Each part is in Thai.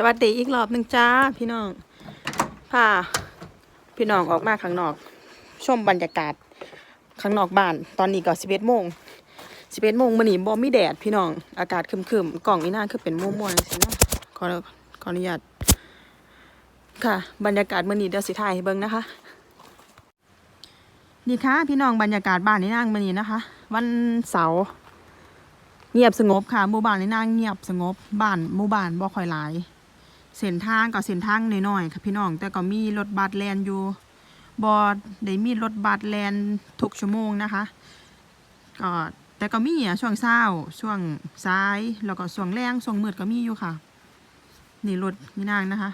สวัสดีอีกรอบหนึ่งจ้าพี่น้องพาพี่น้องออกมาข้างนอก ชมบรรยากาศข้างนอกบ้าน ตอนนี้ก็สิบเอ็ดโมงสิบเอ็ดโมงมื่อนี้บ่มีแดดพี่น้องอากาศครึมๆกล่องอีน่าคือเป็นม่วงๆสิเนาะขอขออนุญาตค่ะ บรรยากาศมื่อนี้เดี๋ยวสิถ่ายให้เบิ่งนะคะนี่ค่ะพี่น้องบรรยากาศบ้านนี่นางมื่อนี้นะคะ วันเสาร์เงียบสงบค่ะหมู่บ้านนี่นางเงียบสงบบ้านหมู่บ้านบ่ค่อยหลาย เส้นทางก็เส้นทางน้อยๆค่ะพี่น้อง แต่ก็มีรถบัสแลนอยู่บ่ได้มีรถบัสแลนทุกชั่วโมงนะคะก็แต่ก็มีอะช่วงเช้าช่วงสายแล้วก็ช่วงแรงช่วงมืดก็มีอยู่ค่ะ นี่รถนี่นางนะคะ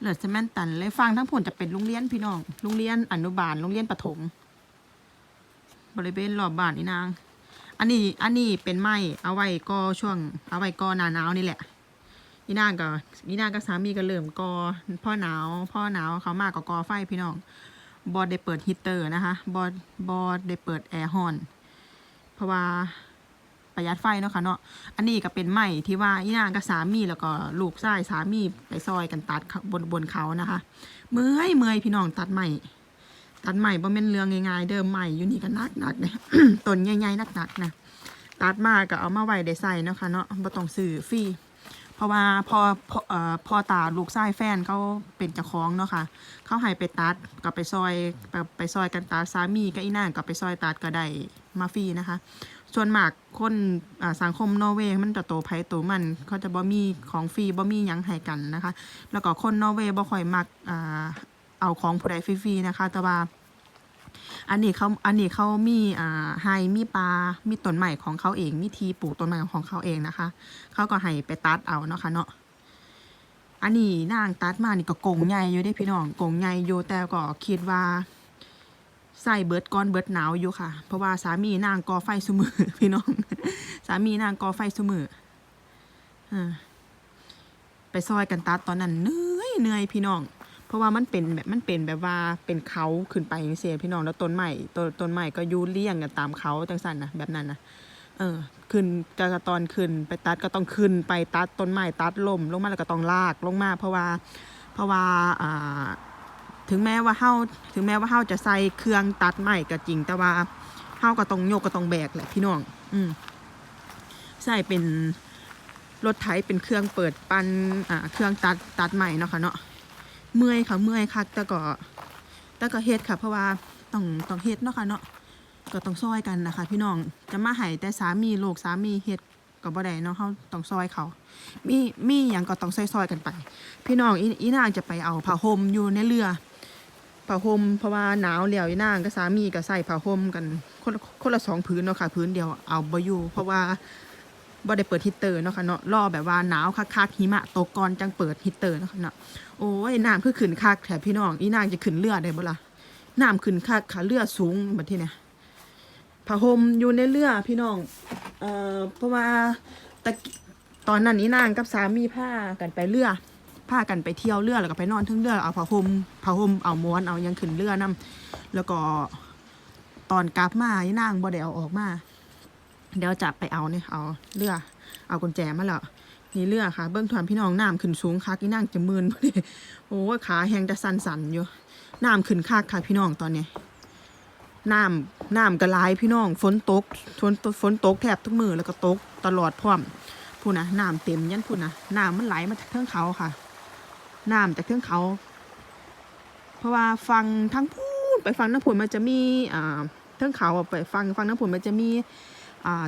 เลือสแมนตันเลยฟังทั้งผลจะเป็นโรงเรียนพี่น้องโรงเรียนอนุบาลโรงเรียนประถม บริเวณรอบบ้านนี่นาง อันนี้อันนี้เป็นไม้เอาไว้ก็ช่วง เอาไว้ก็หนาหนาวนี่แหละอีนางก็อีนางกับสามีก็เริ่มกอพ่อหนาว พ่อหนาวเขามากก็กอไฟพี่น้องบอดได้เปิดฮีตเตอร์นะคะบอดบอดได้เปิดแอร์ฮอนเพราะว่าประหยัดไฟเนาะค่ะเนาะ อันนี้ก็เป็นไม้ที่ว่าอีนางกับสามีแล้วก็ลูกชายสามีไปซอยกันตัดบนบนเขานะคะ เมื่อยเมื่อยพี่น้องตัดไม้ ตัดใหม่บ่แม่นเรื่องง่ายๆเดิมใหม่อยู่นี่ก็นักนักๆนะต้นใหญ่ๆนักนักๆนะตัดมาก็เอามาไว้ได้ใส่เนาะค่ะเนาะบ่ต้องซื้อฟรีเพราะว่าพอพอเอ่อพอตาลูกชายแฟนเขาเป็นเจ้าของเนาะค่ะเขาให้ไปตัดก็ไปซอยไปไปซอยกันตัดสามีกับอีนางก็ไปซอยตัดก็ได้มาฟรีนะคะส่วนมากคนสังคมนอร์เวย์มันจะโตไผโตมันเขาจะบ่มีของฟรีบ่มียังให้กันนะคะ แล้วก็คนนอร์เวย์บ่ค่อยมัก เอาของผู้ใดฟรีๆนะคะ แต่ว่า อันนี้เขาอันนี้เขามีอ่าไฮมีปลา มีต้นไม้ของเขาเอง มีทีปลูกต้นไม้ของเขาเองนะคะ เขาก็ให้ไปตัดเอาเนาะค่ะเนาะอันนี้นางตัดมานี่ก็กงใหญ่อยู่ได้พี่น้องกงใหญ่อยู่แต่ก็คิดว่าใส่เบิดก้อนเบิดหนาวอยู่ค่ะ เพราะว่าสามีนางก่อไฟซุมือพี่น้อง สามีนางก่อไฟซุมืออ่าไปซอยกันตัดตอนนั้นเหนื่อยเหนื่อยพี่น้อง ราะว่ามันเป็นแบบมันเป็นแบบว่าเป็นเขาขึ้นไปเสียพี่น้องแล้วต้นใหม่ต้นต้นใหม่ก็ยูเลี่ยงกันตามเขาจังสันนะแบบนั้นนะเออขึ้นกระตอนขึ้นไปตัดก็ต้องขึ้นไปตัดต้นไม้ตัดลมลงมาแล้วก็ต้องลากลงมา เพราะว่าเพราะว่าอ่าถึงแม้ว่าเฮาถึงแม้ว่าเฮาจะใส่เครื่องตัดไม้ก็จริง แต่ว่าเฮาก็ต้องโยกก็ต้องแบกแหละพี่น้อง อืมใส่เป็นรถไถเป็นเครื่องเปิดปันอ่าเครื่องตัดตัดไม้เนาะค่ะเนาะ เมื่อยค่ะเมื่อยค่ะแต่ก็แต่ก็เฮ็ดค่ะ เพราะว่าต้องต้องเฮ็ดเนาะค่ะเนาะก็ต้องซอยกันนะคะ พี่น้องจะมาให้แต่สามีลูกสามีเฮ็ดก็บ่ได้เนาะเฮาต้องซอยเขา มีมีหยังก็ต้องซอยๆกันไป พี่น้องอีอีนางจะไปเอาผ้าห่มอยู่ในเรือผ้าห่มเพราะว่าหนาวแล้วอีนางกับสามีก็ใส่ผ้าห่มกันคนละคนละสองผืนเนาะค่ะผืนเดียวเอาบ่อยู่เพราะว่า บ่ได้เปิดฮีตเตอร์เนาะค่ะเนาะรอแบบว่าหนาวคักๆหิมะตกก่อนจังเปิดฮีตเตอร์เนาะค่ะเนาะโอ้ยน้ำคือขึ้นคักแถบพี่น้องอีนางจะขึ้นเรือได้บ่ล่ะน้ำขึ้นคักค่ะเรือสูงบัดทีเนี่ยผ้าห่มอยู่ในเรือพี่น้องเอ่อเพราะว่าตะตอนนั้นอีนางกับสามีพากันไปเรือพากันไปเที่ยวเรือแล้วก็ไปนอนทั้งเรือเอาผ้าห่มผ้าห่มเอาม้วนเอายังขึ้นเรือนํแล้วก็ตอนกลับมาอีนางบ่ได้เอาออกมา เดี๋ยวจะไปเอาเนี่ยเอาเรือเอากุญแจมาแล้วนี่เรือค่ะ เบื้องทวนพี่น้องน้ำขึ้นสูงคักอีนั่งจะมืนพอดีโอ้ขาแหงจะสั่นสันๆอยู่น้ำขึ้นคักค่ะพี่น้องตอนนี้น้ำน้ำกระลายพี่น้องฝนตกฝนตกฝนตกแทบทุกมือแล้วก็ตกตลอดพร้อมพูดนะน้ำเต็มยันพูดนะน้ำมันไหลมาจากเทือกเขาค่ะน้ำจากเทือกเขา เพราะว่าฟังทั้งพูนไปฟังน้ำผุนมันจะมีอ่าเทือกเขาไปฟังฟังน้ำผุนมันจะมี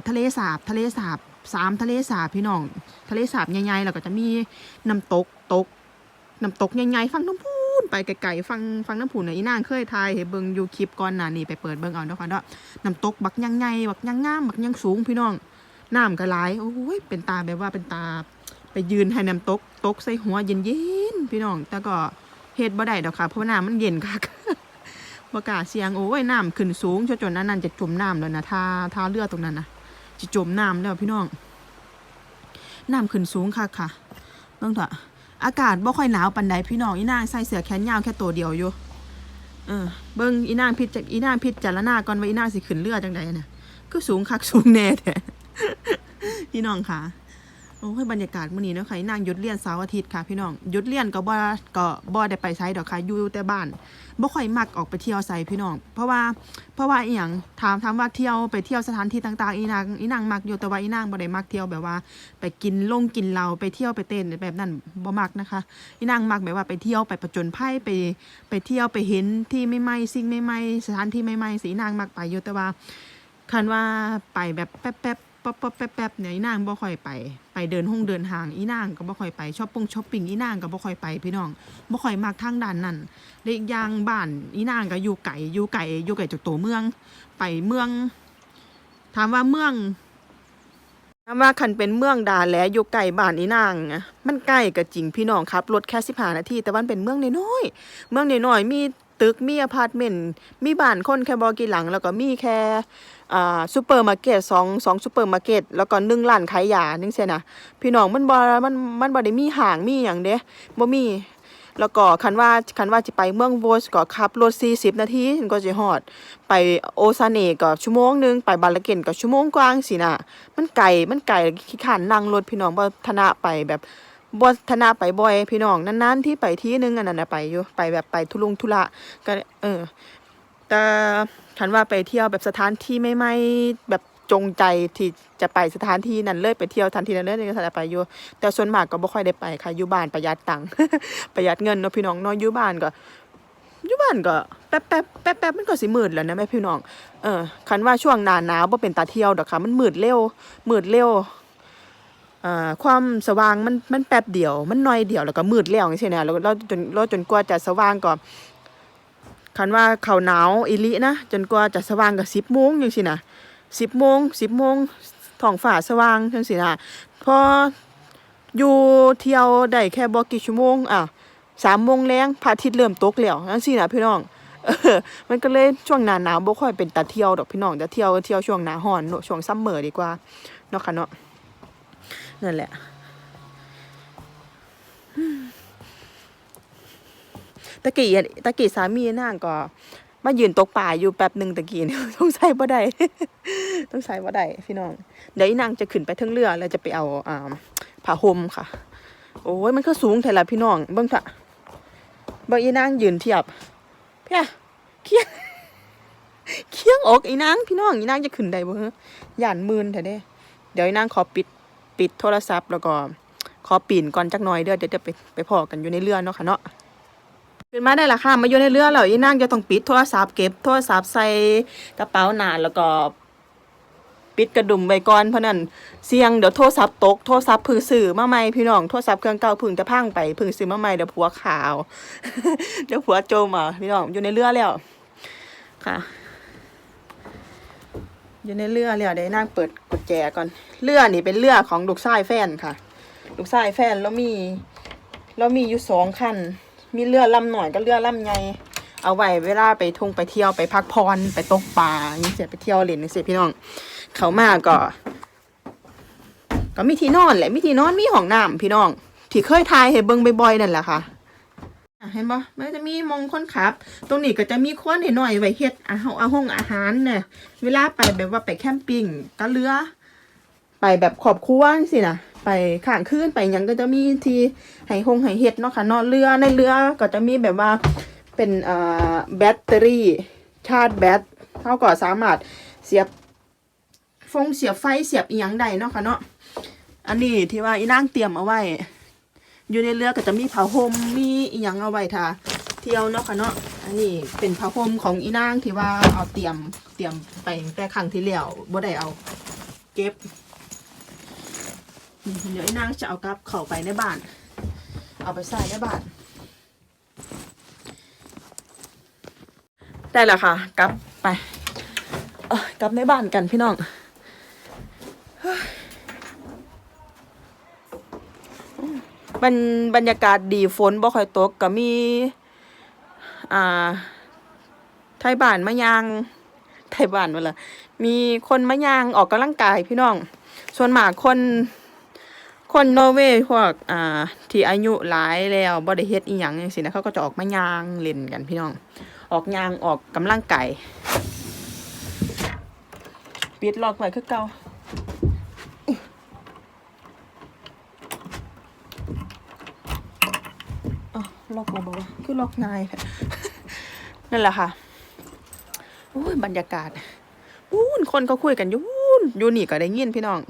ทะเลสาบทะเลสาบสามทะเลสาบพี่น้อง ทะเลสาบใหญ่ๆแล้วก็จะมีน้ำตกตกน้ำตกใหญ่ๆฟังน้ำพูนไปไกลๆฟังฟังน้ำพูนน่ะอีนางเคยทายเห็นเบิ่งยูคลิปก่อนหน้านี่ไปเปิดเบิ่งเอาเนาะค่ะเนาะน้ำตกบักยังใหญ่บักยังงามบักยังสูงพี่น้องน้ำก็หลายโอ้ยเป็นตาแบบว่าเป็นตา ไปยืนให้น้ำตกตกใส่หัวเย็นๆพี่น้อง แต่ก็เฮ็ดบ่ได้ดอกค่ะเพราะว่าน้ำมันเย็นคั กบกาเสียงโอ้ยน้ำขึ้นสูงจนจนนั้นนั่นจะจมน้ำแล้วนะท่าท่าเรือตรงนั้นนะจะจมน้ำแล้วพี่น้องน้ำขึ้นสูงค่ะค่ะเบิ่งเถอะอากาศบ่ค่อยหนาวปานใดพี่น้องอีนางใส่เสื้อแขนยาวแค่ตัวเดียวอยู่เออเบิ่งอีนางพิจอีนางพิจารณาก่อนว่าอีนางสิขึ้นเรือจังใดน่ะก็สูงคักสูงแน่แท้พี่น้องค่ะ โอ้ยบรรยากาศมื้อนี้เนาะค่ะนางหยุดเรียนเสาร์อาทิตย์ค่ะพี่น้องหยุดเรียนก็บ่ก็บ่ได้ไปไสดอกค่ะอยู่แต่บ้านบ่ค่อยมักออกไปเที่ยวไสพี่น้อง เพราะว่าเพราะว่าอีหยังถามถามว่าเที่ยวไปเที่ยวสถานที่ต่างๆ อีนางอีนางมักอยู่แต่ว่าอีนางบ่ได้มักเที่ยวแบบว่า ไปกินลงกินเหล้าไปเที่ยวไปเต้นแบบนั้นบ่มักนะคะอีนางมักแบบว่าไปเที่ยวไปผจญภัยไปไปเที่ยวไปเห็นที่ใหม่สิ่งใหม่สถานที่ใหม่ๆสิอีนางมักไปอยู่แต่ว่าคันว่าไปแบบแป๊บๆ ป๊บป๊บแป๊บแป๊บเนี่ยอีนางบ่ค่อยไป ไปเดินห้องเดินห้างอีนางก็บ่ค่อยไปช้อปปงช้อปปิ้งอีนางก็บ่ค่อยไปพี่น้องบ่ค่อยมักทางด้านนั้นและอีกอย่างบ้านอีนางก็อยู่ไกลอยู่ไกลอยู่ไกลจากตัวเมือง ไปเมือง ถามว่าเมืองถามว่าคันเป็นเมืองดาแหลอยู่ไกลบ้านอีนางมันใกล้ก็จริงพี่น้องครับรถแค่15นาทีแต่วันเป็นเมืองน้อยๆเมืองน้อยๆมี ตึกมีอพาร์ตเมนต์มีบ้านคนแค่บ่กี่หลัง แล้วก็มีแค่อ่าซูเปอร์มาร์เก็ตสองสองซูเปอร์มาร์เก็ตแล้วก็หนึ่งร้านขายยาจังซี่นะพี่น้องมันบ่มันมันบ่ได้มีห้างมีหยังเด้บ่มีแล้วก็คันว่าคันว่าสิไปเมืองโวสก็ขับรถ40 นาทีก็สิฮอด ไปโอซาเน่ก็ชั่วโมงหนึง ไปบาลาเกนก็ชั่วโมงกว่างซี่น่ะมันไกลมันไกลขี้ข้านนั่งรถพี่น้องบ่ทนะไปแบบ บ่ทนะไปบ่อยพี่น้องนานๆที่ไปที่นึงอันนั้นไปอยู่ไปแบบไปทุลุงทุระก็เออ แต่ฉันว่าไปเที่ยวแบบสถานที่ไม่ไม่แบบจงใจที่จะไปสถานที่นั้นเลยไปเที่ยวสถานที่นั้นเลยนี่ก็จะไปอยู่ แต่ส่วนมากก็บ่ค่อยได้ไปค่ะอยู่บ้านประหยัดตังค์ประหยัดเงินเนาะพี่น้องเนาะอยู่บ้านก็อยู่บ้านก็แป๊บแป๊บแป๊บแป๊บมันก็สิมืดแล้วนะแม่พี่น้อง เออคันว่าช่วงหนาหนาวบ่เป็นตาเที่ยวดอกค่ะ มันมืดเร็วมืดเร็ว ความสว่างมันมันแป๊บเดียว มันน้อยเดียวแล้วก็มืดแล้วจังซี่นะแล้วเราจนเราจนกว่าจะสว่างก็คันว่าเขาหนาวอีหลินะจนกว่าจะสว่างก็สิบโมงจังสินะสิบโมงสิบโมงท้องฟ้าสว่างจังสินะพออยู่เที่ยวได้แค่บ่กี่ชั่วโมงอะสามโมงแรงพระอาทิตย์เริ่มตกแล้วจังสินะพี่น้องเออมันก็เลยช่วงหน้าหนาวบ่ค่อยเป็นตาเที่ยวดอกพี่น้องแต่เที่ยวเที่ยวช่วงหน้าร้อนะช่วงซัมเมอร์ดีกว่าเนาะค่ะเนาะ นั่นแหละตะกี้อะตะกี้สามีนางก็มายืนตกป่าอยู่แป๊บหนึ่งตะกี้เนี่ยต้องใส่บ่ได้ต้องใส่บ่ได้พี่น้อง เดี๋ยวอีนางจะขึ้นไปทั้งเรือแล้วจะไปเอาอ่าผ้าห่มค่ะ โอ้ยมันก็สูงแท้ละพี่น้องเบิ่งค่ะเบิ่งอีนางยืนเทียบเพียเคียงเคียงอกอีนางพี่น้องอีนางจะขึ้นได้บ่ฮะย่านมื่นแท้เด้ เดี๋ยวอีนางขอปิด ปิดโทรศัพท์แล้วก็ขอปีนก่อนจักหน่อยเด้อเดี๋ยวจะไปไปพอกันอยู่ในเรือเนาะค่ะเนาะขึ้นมาได้ละค่ะมาอยู่ในเรือแล้วอีนางจะต้องปิดโทรศัพท์เก็บโทรศัพท์ใส่กระเป๋าหนาแล้วก็ปิดกระดุมไว้ก่อนเพราะนั้นเสียงเดี๋ยวโทรศัพท์ตกโทรศัพท์พึ่งซื้อมาใหม่พี่น้องโทรศัพท์เครื่องเก่าพึ่งจะพังไปพึ่งซื้อมาใหม่เดี๋ยวผัวขาว เดี๋ยวผัวโจมอะพี่น้องอยู่ในเรือแล้วค่ะ อยู่ในเรือแล้วเดี๋ยวนั่งเปิดกุญแจก่อนเรือนี่เป็นเรือของลูกชายแฟนค่ะ ลูกชายแฟนแล้วมีแล้วมีอยู่สองคันมีเรือลำหน่อยก็เรือลำใหญ่เอาไว้เวลาไปทุ่งไปเที่ยวไปพักผ่อนไปตกปลานี้เสียไปเที่ยวเล่นนี่เสียพี่น้อง เขามาก็ ก็มีที่นอนแหละมีที่นอนมีห้องน้ำพี่น้องที่เคยทายให้เบิ่งบ่อยๆนั่นแหละค่ะ เห็นปะมันจะมีมองคนขับ ตรงนี้ก็จะมีควนหน่อยๆไว้เฮ็ดอาหารอาหงอาหารเนี่ย เวลาไปแบบว่าไปแคมปิ้งก็เรือ ไปแบบขอบครัวสินะไปข้างคืนไปยังก็จะมีที่ให้หงให้เฮ็ดเนาะค่ะเนาะเรือในเรือก็จะมีแบบว่าเป็นเอ่อแบตเตอรี่ชาร์จแบตเท่าก็สามารถเสียบฟงเสียบไฟเสียบอีหยังได้เนาะค่ะเนาะอันนี้ที่ว่าอีนางเตรียมเอาไว้ อยู่ในเรือก็จะมีผ้าห่มมีอีหยังเอาไว้ท่าเที่ยวเนาะค่ะเนาะอันนี้เป็นผ้าห่มของอีนางที่ว่าเอาเตรียมเตรียมไปแต่ครั้งที่แล้วบ่ได้เอาเก็บเดี๋ยวไอ้นางจะเอากลับเข้าไปในบ้าน เอาไปใส่ในบ้าน ได้แล้วค่ะ กลับไป เออกลับในบ้านกันพี่น้องเฮ้ย บรรบรรยากาศดีฝนบ่ค่อยตกก็มี อ่า ไทยบ้านมายาง ไทยบ้านวะล่ะมีคนมายางออกกำลังกายพี่น้อง ส่วนมากคน คนนอร์เวย์พวก อ่า ที่อายุหลายแล้วบ่ได้เฮ็ดอีหยังจังซี่นะเขาก็จะออกมาย่างเล่นกันพี่น้อง ออกยางออกกำลังกายปิดล็อกไว้คือเก่า ล็อกบ่บอกว่าคือล็อกนายนั่นแหละค่ะอุ้ยบรรยากาศอู้นคนเขาคุยกันยู่นยูนี่ก็ได้ยินพี่น้อง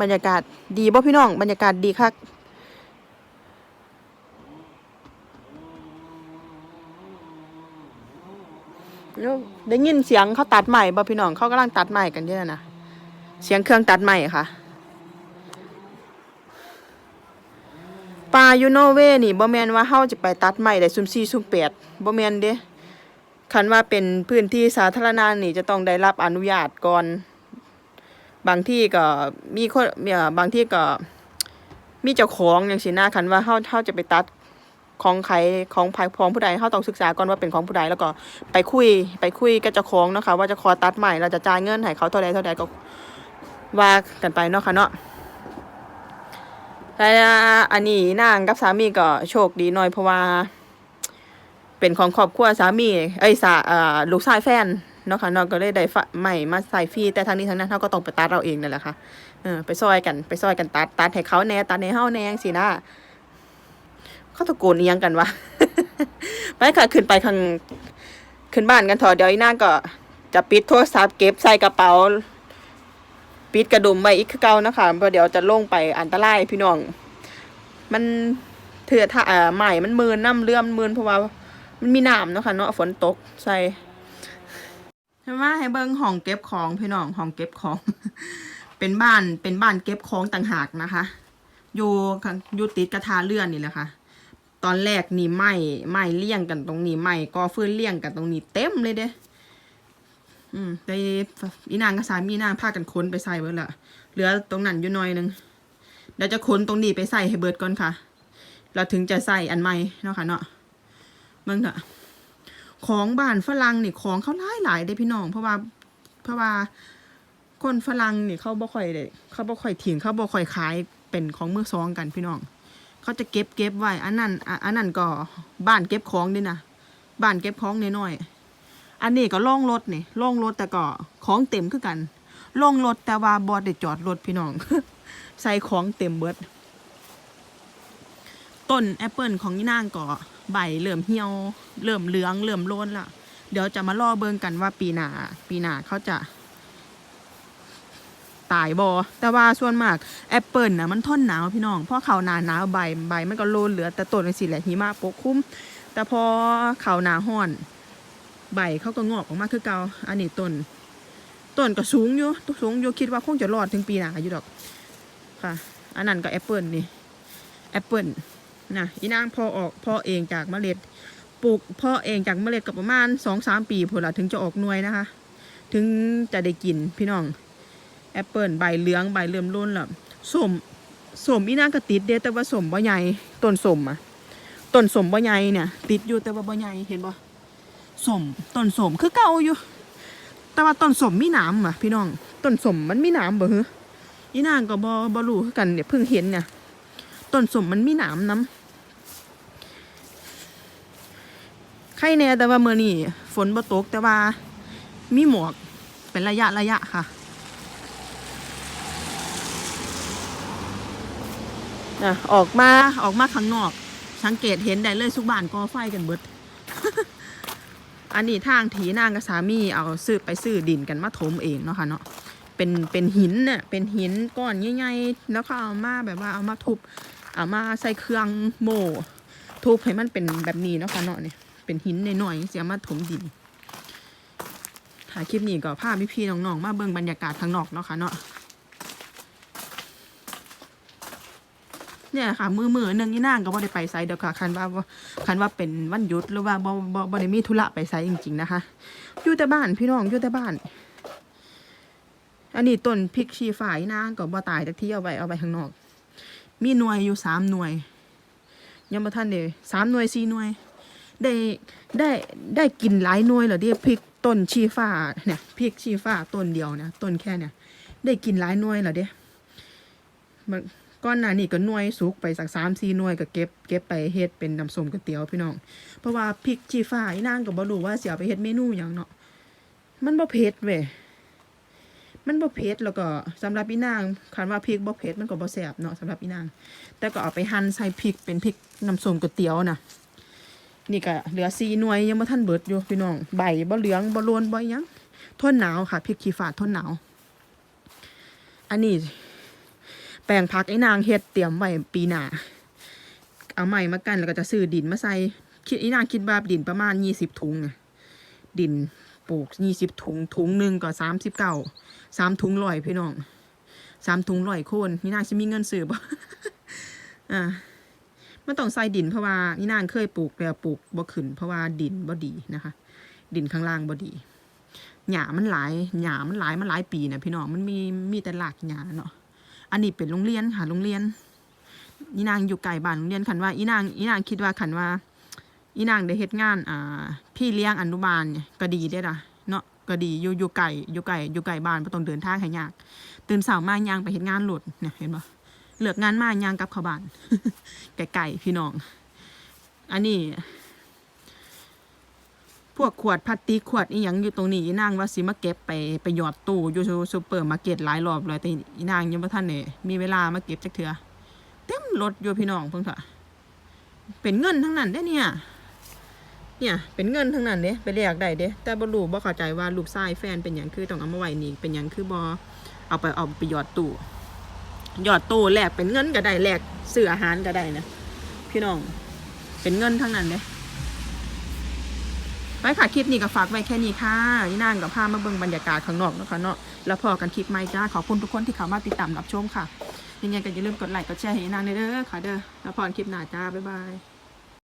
บรรยากาศดีบ่พี่น้อง บรรยากาศดีคักได้ยินเสียงเขาตัดใหม่บ่พี่น้องเขากำลังตัดใหม่กันเยอะนะเสียงเครื่องตัดใหม่ค่ะ ปลายูโนเวนี่บ่แม่นว่าเฮาจะไปตัดใหม่ได้ซุ่ม4ซุ่ม8บ่แม่นเด้คันว่าเป็นพื้นที่สาธารณะนี่จะต้องได้รับอนุญาตก่อน บางที่ก็มีคนเอ่อบางที่ก็มีเจ้าของอย่างสินะคันว่าเฮาเฮาจะไปตัดของใครของภายของผู้ใดเฮาต้องศึกษาก่อนว่าเป็นของผู้ใดแล้วก็ไปคุยไปคุยกับเจ้าของเนาะค่ะว่าจะขอตัดใหม่เราจะจ่ายเงินให้เขาเท่าใดเท่าใดก็ว่ากันไปเนาะค่ะเนาะ แต่อันนี้นางกับสามีก็โชคดีหน่อยเพราะว่า เป็นของครอบครัวสามี เอ้ยสาลูกชายแฟนเนาะค่ะนาะก็เลยได้ใหม่มาใส่ฟรีแต่ทางนี้ทางนั้นเขาก็ต้องไปตัดเราเองนั่นแหละค่ะเออไปซอยกันไปซอยกันตัดตัดให้เขาแน่ตัดให้เฮาแน่จังซี่นะเขาตะโกนอียังกันวะไปค่ะขึ้นไปข้างขึ้นบ้านกันเถอะเดี๋ยวอีนางก็จะปิดโทรศัพท์เก็บใส่กระเป๋า ปิดกระดุมไว้อีกคือเก่านะคะเพราะเดี๋ยวจะลงไปอันตรายพี่น้อง มันเถื่อถ้าอ่าใหม่มันมืนน้ำเลื่อมมืนเพราะว่ามันมีน้ำเนาะค่ะเนาะฝนตกใส่ใช่ไหมให้เบิ้งห้องเก็บของพี่น้องห้องเก็บของ เป็นบ้านเป็นบ้านเก็บของต่างหากนะคะ อยู่อยู่ติดกระทาเลื่อนนี่แหละค่ะตอนแรกนี่ไหม้ไม้เลี่ยงกันตรงนี้ไหม้กอฟืนเลี่ยงกันตรงนี้เต็มเลยเด้ อืมแต่อีนางกับสามีนางพากันค้นไปใส่เบิดละเหลือตรงนั้นอยู่หน่อยหนึงเดี๋ยวจะค้นตรงนี้ไปใส่ให้เบิดก่อนค่ะ เราถึงจะใส่อันใหม่เนาะค่ะเนาะมึงเถอะของบ้านฝรั่งนี่ของเขาหลายหลายได้พี่น้อง เพราะว่า เพราะว่า คนฝรั่งนี่เขาบ่ค่อยได้เขาบ่ค่อยถิงเขาบ่ค่อยขายเป็นของมือสองกันพี่น้อง เขาจะเก็บเก็บไว้อันนั้นอันนั้นก็บ้านเก็บของนี่นะบ้านเก็บของน้อยๆ อันนี้ก็ล่องรถนี่ล่องรถแต่ก็ของเต็มคือกันล่องรถแต่ว่าบอดได้จอดรถพี่น้อง ใส่ของเต็มเบิด ต้นแอปเปิลของยี่นางก็ใบเริ่มเหี่ยว เริ่มเหลือง เริ่มโลนละเดี๋ยวจะมาล่อเบิ่งกันว่าปีหนาปีหนาเขาจะ ตายบอแต่ว่าส่วนมากแอปเปิลนะมันทนหนาวพี่น้องพราะเขาหนาหนาวใบใบมันก็โลนเหลือแต่ต้นมันสิแหละหิมะปกคลุมแต่พอเขาหนาห้อน ใบเขาก็งอกออกมาคือเกาอันนี้ต้นต้นก็สูงอยู่ต้นสูงอยู่คิดว่าคงจะรอดถึงปีหน้าอยู่ดอกค่ะ อันนั้นก็แอปเปิลนี่แอปเปิลนะอีนางพอออกพ่อเองจากเมล็ดปลูกพ่อเองจากเมล็ดกับประมาณสองสามปีผลละถึงจะออกหน่วยนะคะ ถึงจะได้กินพี่น้องแอปเปิลใบเหลืองใบเริ่มรุ่นแล้วส้มส้มอีนางก็ติดเดแต่ว่าส้มบ่ใหญ่ต้นส้มอะต้นส้มบ่ใหญ่เนี่ย ติดอยู่แต่ว่าบ่ใหญ่เห็นบ่ ส้มต้นส้มคือเก่าอยู่ แต่ว่าต้นส้มมีหนามอะพี่น้องต้นส้มมันมีหนามบ่ฮึอีนางก็บ่บ่รู้กันเนี่ยเพิ่งเห็นเนี่ยต้นสมมันมีหนามน้ำใครแน่แต่ว่าเมื่อนี้ฝนบ่ตกแต่ว่ามีหมอกเป็นระยะระยะค่ะนะออกมาออกมาข้างนอก สังเกตเห็นได้เลยสุกบ้านกอไฟกันเบิด อันนี้ทางถีนางกับสามีเอาซื้อไปซื้อดินกันมาถมเองเนาะค่ะเนาะเป็นเป็นหินเนี่ยเป็นหินก้อนใหญ่ๆแล้วก็เอามาแบบว่าเอามาทุบเอามาใส่เครื่องโม่ทุบให้มันเป็นแบบนี้เนาะค่ะเนาะเนี่ยเป็นหินหน่อยๆเสียมาถมดินถ่ายคลิปนี้ก็พาพี่ๆน้องๆมาเบิ่งบรรยากาศข้างนอกเนาะค่ะเนาะ เนี่ยค่ะ มือมือหนึ่งนี่นางก็บ่ได้ไปไซเดียวค่ะคันว่าคันว่าเป็นวันหยุดหรือว่าบ่บ่บ่ได้มีธุระไปไซจริง ๆ นะคะ อยู่แต่บ้านพี่น้องอยู่แต่บ้าน อันนี้ต้นพริกชีฝายนางก็บ่ตายจากที่เอาไว้เอาไว้ข้างนอก มีหน่วยอยู่สามหน่วย ยังบ่ทันเดยสามหน่วยสี่หน่วย ได้ได้ได้กินหลายหน่วยเหรอเดียพริกต้นชีฟ้าเนี่ยพริกชีฟ้าต้นเดียวนะต้นแค่เนี่ย ได้กินหลายหน่วยเหรอเดียมัน ก้อนหน้านี่ก็หน่วยสุกไปสักสามสี่หน่วยก็เก็บเก็บไปเฮ็ดเป็นน้ำส้มก๋วยเตี๋ยวพี่น้อง เพราะว่าพริกชีฟ้าอีนางก็บ่รู้ว่าสิเอาไปเฮ็ดเมนูหยังเนาะ มันบ่เผ็ดเว้ยมันบ่เผ็ดแล้วก็สำหรับอีนางคันว่าพริกบ่เผ็ดมันก็บ่แซ่บเนาะสำหรับอีนาง แต่ก็เอาไปหั่นใส่พริกเป็นพริกน้ำส้มก๋วยเตี๋ยวน่ะนี่ก็เหลือ4หน่วยยังบ่ทันเบิดอยู่พี่น้องใบบ่เหลืองบ่โลนบ่หยังทนหนาวค่ะพริกขี้ฝาดทนหนาว อันนี้ แปลงผักไอ้นางเฮ็ดเตรียมไว้ปีหน้าเอาใหม่มากันแล้วก็จะซื้อดินมาใส่คิดไอีนางคิดว่าดินประมาณยี่สิบถุงดินปลูกยี่สิบถุงถุงหนึ่งก็สามสิบเก้าสามถุงร้อยพี่น้องสามถุงร้อยโคนนี่นางจะมีเงินซื้อบ่อ่ามันต้องใส่ดินเพราะว่านี่นางเคยปลูกแล้วปลูกบ่ขึ้น เพราะว่าดินบ่ดีนะคะ ดินข้างล่างบ่ดีหญ้ามันหลายหญ้ามันหลายมันหลายปีนะพี่น้องมันมีมีแต่หลากหญ้าเนาะ อันนี้เป็นโรงเรียนค่ะโรงเรียนอีนางอยู่ไกลบ้านโรงเรียนคันว่าอีนางอีนางคิดว่าคันว่าอีนางได้เฮ็ดงานอ่าพี่เลี้ยงอนุบาลก็ดีได้ล่ะเนาะก็ดีอยู่อยู่ไกลอยู่ไกลอยู่ไกลบ้านบ่ต้องเดินทางให้ยากตื่นเช้ามาย่างไปเฮ็ดงานหลดเนี่ยเห็นบ่เลิกงานมาย่างกลับเข้าบ้านไกลๆพี่น้อง อันนี้ พวกขวดพลาสติกขวดอีหยังอยู่ตรงนี้อีนางว่าสิมาเก็บไปไปหยอดตู้อยู่ซูเปอร์มาร์เก็ตหลายรอบเลยแต่อีนางยังบ่ทันได้มีเวลามาเก็บจักเทื่อเต็มรถอยู่พี่น้องเพิ่งเถอะเป็นเงินทั้งนั้นได้เนี่ย เนี่ยเป็นเงินทั้งนั้นเด้ไปเรียกได้เด้แต่บ่รู้บ่เข้าใจว่าลูกชายแฟนเป็นหยังคือต้องเอามาไว้นี่เป็นหยังคือบ่เอาไปเอาไปหยอดตู้หยอดตู้แลกเป็นเงินก็ได้แลกซื้ออาหารก็ได้นะพี่น้องเป็นเงินทั้งนั้นเด้ ไปค่ะคลิปนี้ก็ฝากไว้แค่นี้ค่ะนี่นางกับพามาเบิ่งบรรยากาศข้างนอกนะคะเนาะแล้วพอกันคลิปใหม่จ้าขอบคุณทุกคนที่เข้ามาติดตามรับชมค่ะยังไงก็อย่าลืมกดไลค์กดแชร์ให้นางเด้อค่ะเด้อแล้วพรคลิปหน้าจ้าบ๊ายบาย